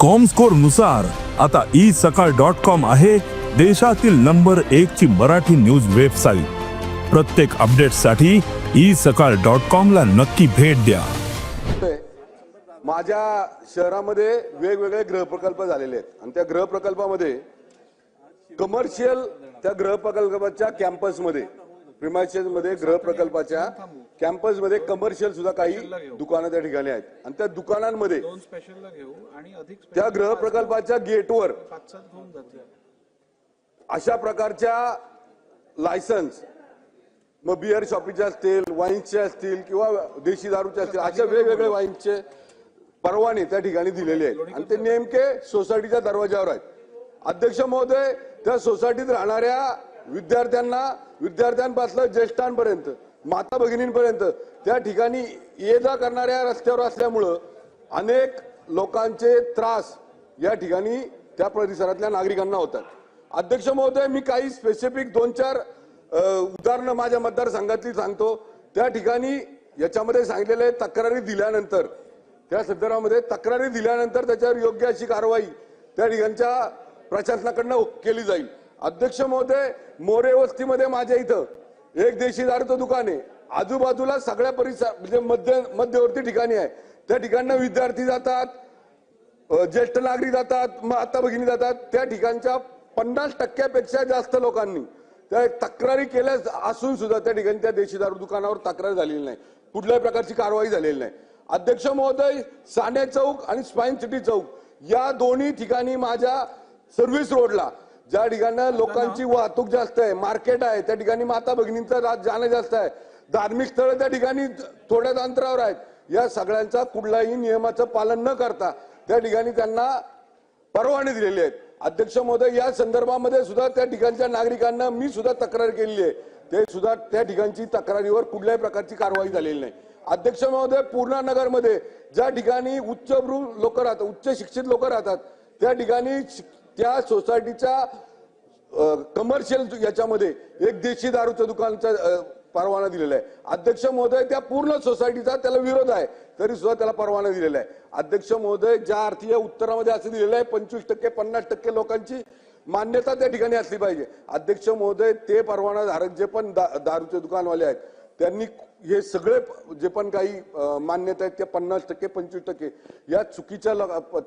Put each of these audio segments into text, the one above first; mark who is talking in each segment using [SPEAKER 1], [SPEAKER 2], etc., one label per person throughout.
[SPEAKER 1] कॉमस्कोरनुसार आता ई सकाळ dot com आहे देशातील नंबर एक ची मराठी न्यूज वेबसाईट प्रत्येक अपडेटसाठी ई सकाळ डॉट कॉम ला नक्की भेट द्या.
[SPEAKER 2] माझ्या शहरामध्ये वेगवेगळे ग्रह प्रकल्प झालेले आहेत. आणि त्या गृह प्रकल्पामध्ये कमर्शियल त्या ग्रह प्रकल्पाच्या कॅम्पसमध्ये मध्ये गृह प्रकल्पाच्या कॅम्पसमध्ये कमर्शियल सुद्धा काही दुकानं त्या ठिकाणी आहेत. आणि त्या दुकानांमध्ये त्या गृह प्रकल्पाच्या गेटवर अशा प्रकारच्या लायसन्स मग बिअर शॉपीचे असतील वाईन्सचे असतील किंवा देशी दारूचे असतील अशा वेगवेगळे वाईन्सचे परवाने त्या ठिकाणी दिलेले आहेत. आणि ते नेमके सोसायटीच्या दरवाजावर आहेत. अध्यक्ष महोदय त्या सोसायटीत राहणाऱ्या विद्यार्थ्यांना विद्यार्थ्यांपासून ज्येष्ठांपर्यंत माता भगिनींपर्यंत त्या ठिकाणी ये जा करणाऱ्या रस्त्यावर असल्यामुळं अनेक लोकांचे त्रास या ठिकाणी त्या परिसरातल्या नागरिकांना होतात. अध्यक्ष महोदय मी काही स्पेसिफिक दोन चार उदाहरणं माझ्या मतदारसंघातली सांगतो. त्या ठिकाणी याच्यामध्ये सांगलेले तक्रारी दिल्यानंतर त्या संदर्भामध्ये तक्रारी दिल्यानंतर त्याच्यावर योग्य अशी कारवाई त्या ठिकाणच्या प्रशासनाकडनं केली जाईल. अध्यक्ष महोदय मोरे वस्तीमध्ये माझ्या इथं. एक देशी दारूचं दुकान आहे. आजूबाजूला सगळ्या परिसर म्हणजे मध्य मध्यवर्ती ठिकाणी आहे. त्या ठिकाणनं विद्यार्थी जातात ज्येष्ठ नागरिक जातात माता भगिनी जातात. त्या ठिकाणच्या पन्नास टक्क्यापेक्षा जास्त लोकांनी त्या तक्रारी केल्या असून सुद्धा त्या ठिकाणी त्या देशी दारू दुकानावर तक्रार झालेली नाही. कुठल्याही प्रकारची कारवाई झालेली नाही. अध्यक्ष महोदय साने चौक आणि स्पाईन सिटी चौक या दोन्ही ठिकाणी माझ्या सर्व्हिस रोडला ज्या ठिकाणी लोकांची वाहतूक जास्त आहे मार्केट आहे त्या ठिकाणी माता भगिनींचं रा- जाणं जास्त आहे. धार्मिक स्थळं त्या ठिकाणी थोड्याच अंतरावर आहेत. या सगळ्यांचा कुठल्याही नियमाचं पालन न करता त्या ठिकाणी त्यांना परवाने दिलेले आहेत. अध्यक्ष महोदय या संदर्भामध्ये सुद्धा त्या ठिकाणच्या नागरिकांना मी सुद्धा तक्रार केलेली आहे. ते सुद्धा त्या ठिकाणची तक्रारीवर कुठल्याही प्रकारची कारवाई झालेली नाही. अध्यक्ष महोदय पूर्णा नगरमध्ये ज्या ठिकाणी उच्चभ्रू लोक राहतात उच्च शिक्षित लोक राहतात त्या ठिकाणी त्या सोसायटीच्या कमर्शियल याच्यामध्ये एक देशी दारूच्या दुकानचा परवाना दिलेला आहे. अध्यक्ष महोदय त्या पूर्ण सोसायटीचा त्याला विरोध आहे तरी सुद्धा त्याला परवाना दिलेला आहे. अध्यक्ष महोदय ज्या अर्थी या उत्तरामध्ये असं दिलेलं आहे पंचवीस टक्के पन्नास टक्के लोकांची मान्यता त्या ठिकाणी असली पाहिजे. अध्यक्ष महोदय ते परवाना धारक जे पण दा- दारूचे दुकानवाले आहेत त्यांनी हे सगळे जे पण काही मान्यता आहेत त्या पन्नास टक्के पंचवीस टक्के या चुकीच्या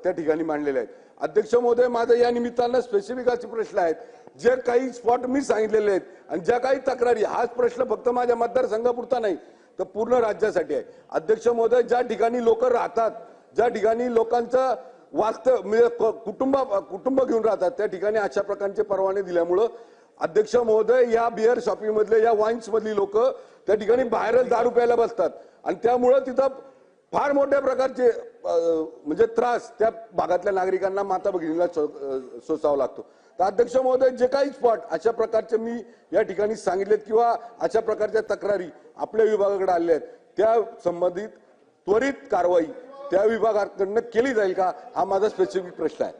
[SPEAKER 2] त्या ठिकाणी मांडलेल्या आहेत. अध्यक्ष महोदय माझ्या या निमित्तानं स्पेसिफिक असे प्रश्न आहेत. जे काही स्पॉट मी सांगितलेले आहेत आणि ज्या काही तक्रारी हाच प्रश्न फक्त माझ्या मतदारसंघापुरता नाही तर पूर्ण राज्यासाठी आहे. अध्यक्ष महोदय ज्या ठिकाणी लोक राहतात ज्या ठिकाणी लोकांचं वास्तव म्हणजे कुटुंब कुटुंब घेऊन राहतात त्या ठिकाणी अशा प्रकारचे परवाने दिल्यामुळं अध्यक्ष महोदय या बिअर शॉपिंग मधले या वाईन्स मधली लोक त्या ठिकाणी बाहेरच दारू प्यायला बसतात. आणि त्यामुळं तिथं फार मोठ्या प्रकारचे म्हणजे त्रास त्या भागातल्या नागरिकांना माता भगिनीला सो- सोसावा लागतो. तर अध्यक्ष महोदय जे काही स्पॉट अशा प्रकारचे मी या ठिकाणी सांगितलेत किंवा अशा प्रकारच्या तक्रारी आपल्या विभागाकडे आलेल्या आहेत त्या संबंधित त्वरित कारवाई त्या विभागाकडनं केली जाईल का हा माझा स्पेसिफिक प्रश्न आहे.